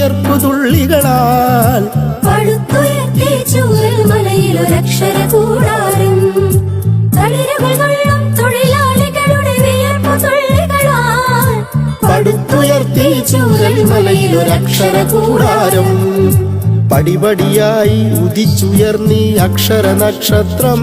വിയർപ്പു തുള്ളികളാൽ പടുത്തുയർത്തി ചൂരൽ മലയിലൊരക്ഷര കൂടാരം. തളിരുകൾ കൊള്ളും തൊഴിലാളികളുടെ വിയർപ്പു തുള്ളികളാൽ പടുത്തുയർത്തി ചൂരൽ മലയിലൊരക്ഷര കൂടാരം. പടിപടിയായി ഉദിച്ചുയർന്നീ അക്ഷര നക്ഷത്രം.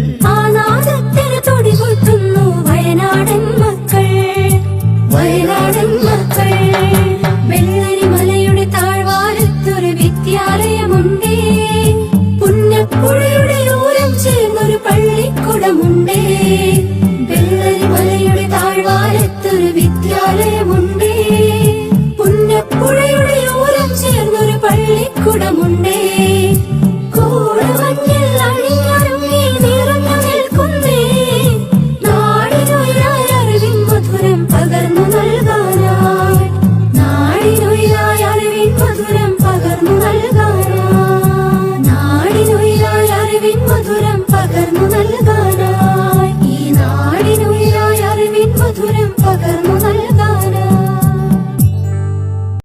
പള്ളിക്കുടമുണ്ടേ വെള്ളരിമലയുടെ താഴ്വാരത്തൊരു വിദ്യാലയമുണ്ടേ. പുന്നപ്പുഴയുടെ ഓരം ചേർന്നൊരു പള്ളിക്കുടമുണ്ടേ. മധുരം